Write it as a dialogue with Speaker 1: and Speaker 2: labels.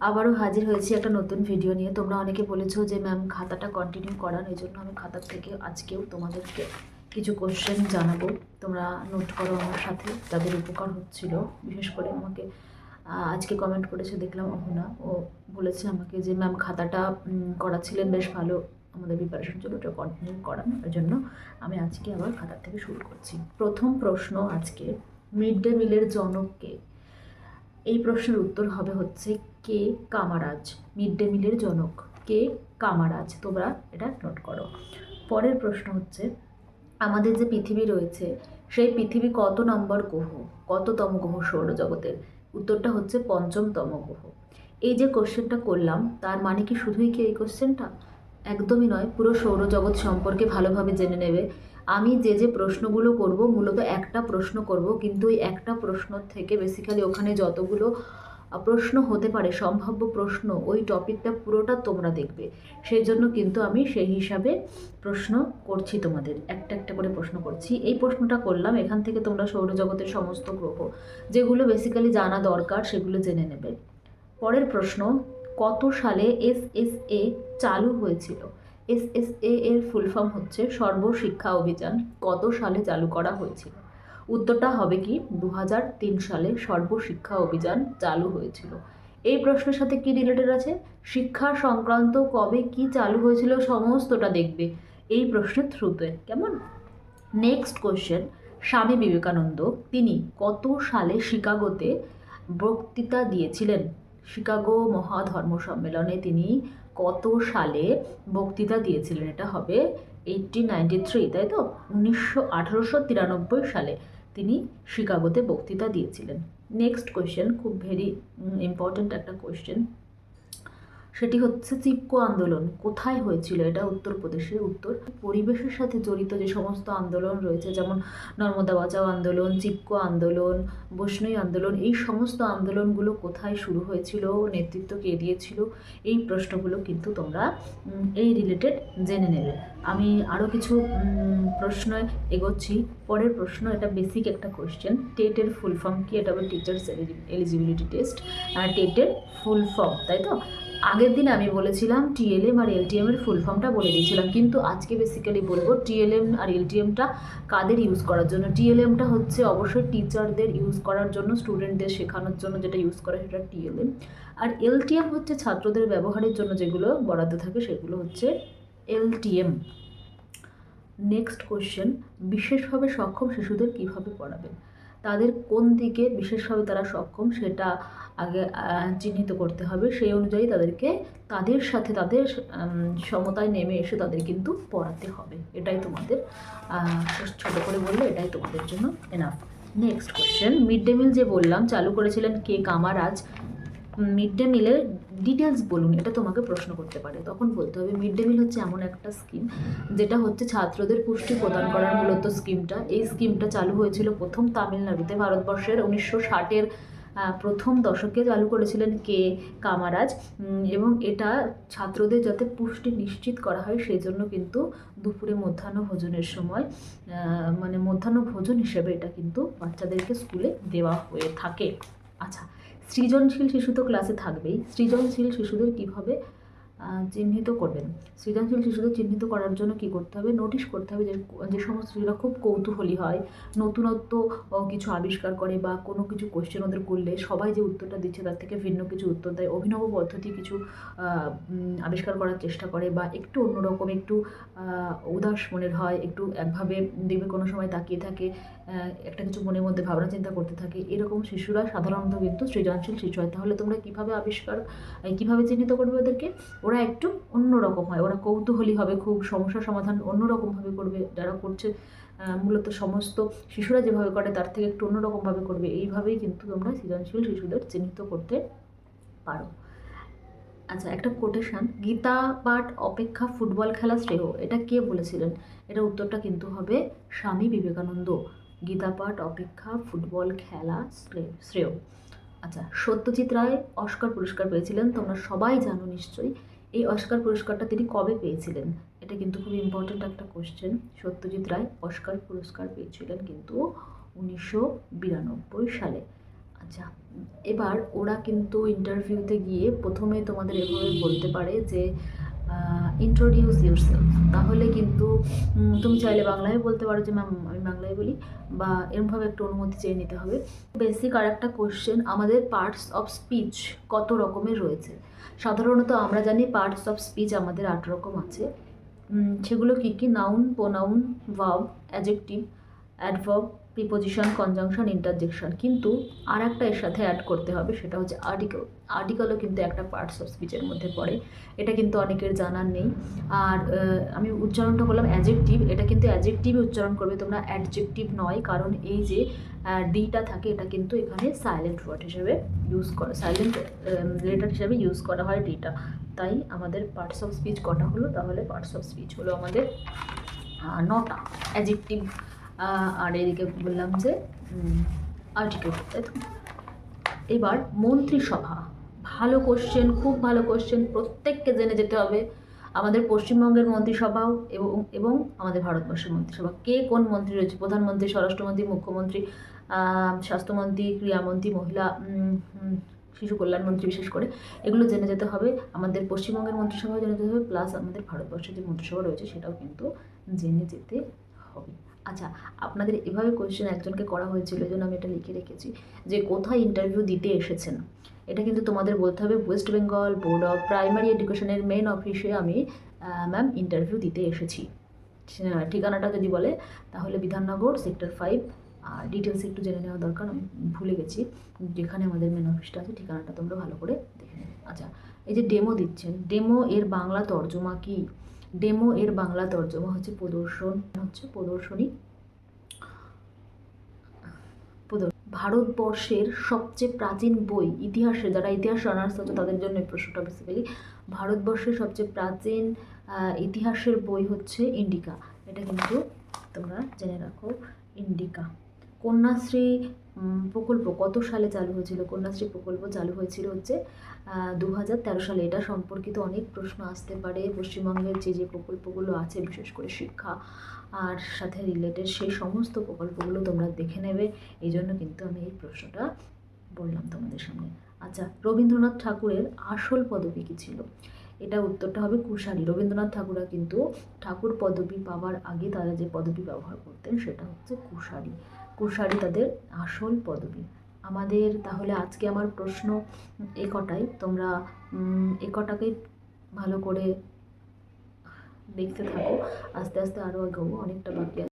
Speaker 1: আবারও হাজির হয়েছি একটা নতুন ভিডিও নিয়ে। তোমরা অনেকে বলেছ যে, ম্যাম, খাতাটা কন্টিনিউ করান এই জন্য আমি খাতার থেকে আজকেও তোমাদেরকে কিছু কোশ্চেন জানাব। তোমরা নোট করো আমার সাথে, যাদের উপকার হচ্ছিল। বিশেষ করে আমাকে আজকে কমেন্ট করেছে, দেখলাম অহনা। ও বলেছে আমাকে যে, ম্যাম, খাতাটা করাচ্ছিলেন বেশ ভালো আমাদের প্রিপারেশন ছিল, ওটা কন্টিনিউ করান ওই জন্য আমি আজকে আবার খাতার থেকে শুরু করছি। প্রথম প্রশ্ন আজকে মিড ডে মিলের জনক কে এই প্রশ্নের উত্তর হবে হচ্ছে কে কামারাজ, মিড ডে মিলের জনক। কে কামারাজ, তোমরা এটা নোট করো। পরের প্রশ্ন হচ্ছে, আমাদের যে পৃথিবী রয়েছে, সেই পৃথিবী কত নম্বর গ্রহ, কততম গ্রহ সৌরজগতের? উত্তরটা হচ্ছে পঞ্চমতম গ্রহ। এই যে কোশ্চেনটা করলাম, তার মানে কি শুধুই কি এই কোশ্চেনটা একদমই নয়, পুরো সৌরজগৎ সম্পর্কে ভালোভাবে জেনে নেবে। আমি যে যে প্রশ্নগুলো করব, মূলত একটা প্রশ্ন করব, কিন্তু ওই একটা প্রশ্ন থেকে বেসিক্যালি ওখানে যতগুলো প্রশ্ন হতে পারে, সম্ভাব্য প্রশ্ন, ওই টপিকটা পুরোটা তোমরা দেখবে। সেই জন্য কিন্তু আমি সেই হিসাবে প্রশ্ন করছি তোমাদের। একটা একটা করে প্রশ্ন করছি। এই প্রশ্নটা করলাম, এখান থেকে তোমরা সৌরজগতের সমস্ত গ্রহ, যেগুলো বেসিক্যালি জানা দরকার, সেগুলো জেনে নেবে। পরের প্রশ্ন, কত সালে এস এস এ চালু হয়েছিল? এস এস এ এর ফুল ফর্ম হচ্ছে সর্বশিক্ষা অভিযান, কত সালে চালু করা হয়েছিল? উত্তরটা হবে কি দু সালে সর্বশিক্ষা অভিযান চালু হয়েছিল। এই প্রশ্নের সাথে কি রিলেটেড আছে? শিক্ষা সংক্রান্ত কবে কি চালু হয়েছিল সমস্তটা দেখবে এই প্রশ্নের থ্রুতে কেমন? নেক্সট কোয়েশ্চেন স্বামী বিবেকানন্দ, তিনি কত সালে শিকাগোতে বক্তৃতা দিয়েছিলেন? শিকাগো মহাধর্ম সম্মেলনে তিনি কত সালে বক্তৃতা দিয়েছিলেন? এটা হবে এইটিন নাইনটি থ্রি তাই তো? উনিশশো আঠারোশো তিরানব্বই সালে তিনি শিকাগোতে বক্তৃতা দিয়েছিলেন। নেক্সট কোয়েশ্চেন খুব ভেরি ইম্পর্ট্যান্ট একটা কোয়েশ্চেন সেটি হচ্ছে চিপকো আন্দোলন। কোথায় হয়েছিল? এটা উত্তরপ্রদেশের উত্তর। পরিবেশের সাথে জড়িত যে সমস্ত আন্দোলন রয়েছে, যেমন নর্মদা বাঁচাও আন্দোলন চিপকো আন্দোলন, বৈষ্ণবী আন্দোলন, এই সমস্ত আন্দোলনগুলো কোথায় শুরু হয়েছিল নেতৃত্ব কে দিয়েছিল, এই প্রশ্নগুলো কিন্তু তোমরা এই রিলেটেড জেনে নেবে। আমি আরও কিছু প্রশ্ন এগোচ্ছি। পরের প্রশ্ন, এটা বেসিক একটা কোয়েশ্চেন টেটের ফুল ফর্ম কি? এটা টিচার্স এলিজিবিলিটি টেস্ট টেটের ফুল ফর্ম তাই তো? আগের দিন আমি বলেছিলাম টিএলএম আর এলটিএম এর ফুল ফর্মটা বলে দিয়েছিলাম, কিন্তু আজকে বেসিক্যালি বলব টিএলএম আর এলটিএমটা কাদের ইউজ করার জন্য? টিএলএমটা হচ্ছে অবশ্যই টিচারদের ইউজ করার জন্য স্টুডেন্টদের শেখানোর জন্য যেটা ইউজ করে সেটা টিএলএম আর এলটিএম হচ্ছে ছাত্রদের ব্যবহারের জন্য যেগুলো বরাদ্দ থাকে সেগুলো হচ্ছে এলটিএম নেক্সট কোশ্চেন বিশেষভাবে সক্ষম শিশুদের কীভাবে পড়াবেন? তাদের কোন দিকে বিশেষভাবে তারা সক্ষম সেটা আগে চিহ্নিত করতে হবে। সেই অনুযায়ী তাদেরকে, তাদের সাথে তাদের সমতায় নেমে এসে তাদের কিন্তু পড়াতে হবে। এটাই তোমাদের ছোট করে বললে এটাই তোমাদের জন্য enough next question mid day meal যে বললাম, চালু করেছিলেন কে? কামারাজ। মিড ডে মিলের ডিটেলস বলুন, এটা তোমাকে প্রশ্ন করতে পারে। তখন বলতে হবে মিড ডে মিল হচ্ছে এমন একটা স্কিম যেটা হচ্ছে ছাত্রদের পুষ্টি প্রদান করার মূলত স্কিমটা এই স্কিমটা চালু হয়েছিল প্রথম তামিলনাড়ুতে, ভারতবর্ষের উনিশশো ষাটের প্রথম দশকে চালু করেছিলেন কে কামারাজ। এবং এটা ছাত্রদের যাতে পুষ্টি নিশ্চিত করা হয়, সেই জন্য কিন্তু দুপুরে মধ্যাহ্ন ভোজনের সময় মানে মধ্যাহ্ন ভোজন হিসেবে এটা কিন্তু বাচ্চাদেরকে স্কুলে দেওয়া হয়ে থাকে। আচ্ছা সৃজনশীল শিশু তো ক্লাসে থাকবেই। সৃজনশীল শিশুদের কীভাবে চিহ্নিত করবেন? সৃজনশীল শিশুদের চিহ্নিত করার জন্য কি করতে হবে? নোটিশ করতে হবে যে যে সমস্ত শিশুরা খুব কৌতূহলী হয়। নতুনত্ব কিছু আবিষ্কার করে বা কোনো কিছু কোশ্চেন ওদের করলে সবাই যে উত্তরটা দিচ্ছে তার থেকে ভিন্ন কিছু উত্তর দেয়। অভিনব পদ্ধতি কিছু আবিষ্কার করার চেষ্টা করে বা একটু অন্যরকম, একটু উদাস মনের হয়, একটু একভাবে দেখবে কোনো সময় তাকিয়ে থাকে। একটা কিছু মনের মধ্যে ভাবনা চিন্তা করতে থাকে। এরকম শিশুরা সাধারণত কিন্তু সৃজনশীল শিশু হয়। তাহলে তোমরা কীভাবে আবিষ্কার কীভাবে চিহ্নিত করবে ওদেরকে? ওরা একটু অন্যরকম হয়। ওরা কৌতূহলী হবে, খুব সমস্যা সমাধান অন্যরকমভাবে করবে। যারা করছে মূলত সমস্ত শিশুরা যেভাবে করে, তার থেকে একটু অন্যরকমভাবে করবে। এইভাবেই কিন্তু তোমরা সৃজনশীল শিশুদের চিহ্নিত করতে পারো। আচ্ছা একটা কোটেশন গীতা পাঠ অপেক্ষা ফুটবল খেলা শ্রেয়। এটা কে বলেছিলেন? এটা উত্তরটা কিন্তু হবে স্বামী বিবেকানন্দ। গীতা পাঠ, অপেক্ষা, ফুটবল, খেলা শ্রেয়। আচ্ছা সত্যজিৎ রায় অস্কার পুরস্কার পেয়েছিলেন, তোমরা সবাই জানো নিশ্চয়ই। এই অস্কার পুরস্কারটা তিনি কবে পেয়েছিলেন? এটা কিন্তু খুব ইম্পর্ট্যান্ট একটা কোশ্চেন সত্যজিৎ রায় অস্কার পুরস্কার পেয়েছিলেন কিন্তু উনিশশো বিরানব্বই সালে। আচ্ছা এবার ওরা কিন্তু ইন্টারভিউতে গিয়ে প্রথমে তোমাদের এভাবে বলতে পারে যে ইন্ট্রোডিউস ইউরসেলফ তাহলে কিন্তু তুমি চাইলে বাংলায় বলতে পারো যে, ম্যাম, আমি বাংলায় বলি। বা এরমভাবে একটু অনুমতি চেয়ে নিতে হবে। বেসিক আর একটা কোশ্চেন আমাদের পার্টস অফ স্পিচ কত রকমের রয়েছে? সাধারণত আমরা জানি পার্টস অফ স্পিচ আমাদের আট রকম আছে। সেগুলো কী কী? Noun pronoun verb adjective adverb preposition conjunction interjection কিন্তু আর একটা এর সাথে অ্যাড করতে হবে, সেটা হচ্ছে আর্টিকেল আর্টিকেলও কিন্তু একটা পার্টস অফ স্পিচের মধ্যে পড়ে। এটা কিন্তু অনেকের জানার নেই। আর আমি উচ্চারণটা করলাম অ্যাজেক্টিভ এটা কিন্তু অ্যাজেক্টিভই উচ্চারণ করবে, তোমরা অ্যাডজেক্টিভ নয়, কারণ এই যে ডিটা থাকে, এটা কিন্তু এখানে সাইলেন্ট ওয়ার্ড হিসেবে ইউজ করা সাইলেন্ট লেটার হিসেবে ইউজ করা হয় ডিটা তাই আমাদের পার্টস অফ স্পিচ কটা হলো? তাহলে পার্টস অফ স্পিচ হলো আমাদের নটা। অ্যাজেক্টিভ আর এদিকে বললাম যে আর্টিকেল এবার মন্ত্রিসভা। ভালো কোশ্চেন খুব ভালো কোশ্চেন প্রত্যেককে জেনে যেতে হবে। আমাদের পশ্চিমবঙ্গের মন্ত্রিসভাও এবং এবং আমাদের ভারতবর্ষের মন্ত্রিসভা। কে কোন মন্ত্রী রয়েছে? প্রধানমন্ত্রী, স্বরাষ্ট্রমন্ত্রী, মুখ্যমন্ত্রী স্বাস্থ্যমন্ত্রী, ক্রীড়ামন্ত্রী, মহিলা শিশু কল্যাণমন্ত্রী বিশেষ করে, এগুলো জেনে যেতে হবে। আমাদের পশ্চিমবঙ্গের মন্ত্রিসভাও জেনে যেতে হবে প্লাস আমাদের ভারতবর্ষের যে মন্ত্রিসভা রয়েছে, সেটাও কিন্তু জেনে যেতে হবে। আচ্ছা আপনাদের এভাবে কোয়েশ্চেন একজনকে করা হয়েছিল, এই জন্য আমি এটা লিখে রেখেছি, যে কোথায় ইন্টারভিউ দিতে এসেছেন? এটা কিন্তু তোমাদের বলতে হবে West Bengal board of primary এডুকেশনের মেন অফিসে আমি ম্যাম ইন্টারভিউ দিতে এসেছি। ঠিকানাটা যদি বলে, তাহলে বিধাননগর সেক্টর ফাইভ আর ডিটেলস একটু জেনে নেওয়া দরকার, আমি ভুলে গেছি। যেখানে আমাদের মেন অফিসটা আছে, ঠিকানাটা তোমরা ভালো করে দেখে নেবে। আচ্ছা এই যে ডেমো দিচ্ছেন ডেমো এর বাংলা তর্জমা কি? ডেমো এর বাংলা তর্জমা হচ্ছে প্রদর্শন, হচ্ছে প্রদর্শনী। ভারতবর্ষের সবচেয়ে প্রাচীন বই ইতিহাসে যারা ইতিহাস অনার্স হচ্ছে তাদের জন্য প্রশ্নটা বেসিক্যালি ভারতবর্ষের সবচেয়ে প্রাচীন ইতিহাসের বই হচ্ছে ইন্ডিকা। এটা কিন্তু তোমরা জেনে রাখো, ইন্ডিকা। কন্যাশ্রী প্রকল্প কত সালে চালু হয়েছিল? কন্যাশ্রী প্রকল্প চালু হয়েছিল হচ্ছে দু হাজার তেরো সালে। এটা সম্পর্কিত অনেক প্রশ্ন আসতে পারে। পশ্চিমবঙ্গের যে যে প্রকল্পগুলো আছে, বিশেষ করে শিক্ষা আর সাথে রিলেটেড সেই সমস্ত প্রকল্পগুলো তোমরা দেখে নেবে। এই জন্য কিন্তু আমি এই প্রশ্নটা বললাম তোমাদের সামনে। আচ্ছা রবীন্দ্রনাথ ঠাকুরের আসল পদবী কী ছিল? এটা উত্তরটা হবে কুশারী রবীন্দ্রনাথ ঠাকুররা কিন্তু ঠাকুর পদবী পাওয়ার আগে তারা যে পদবী ব্যবহার করতেন সেটা হচ্ছে কুশারী কুশারী তাদের আসল পদবী। আমাদের তাহলে আজকে আমার প্রশ্ন এ কটাই? তোমরা এ কটাকে ভালো করে দেখতে থাকো। আস্তে আস্তে আরও এগোবো, অনেকটা বাকি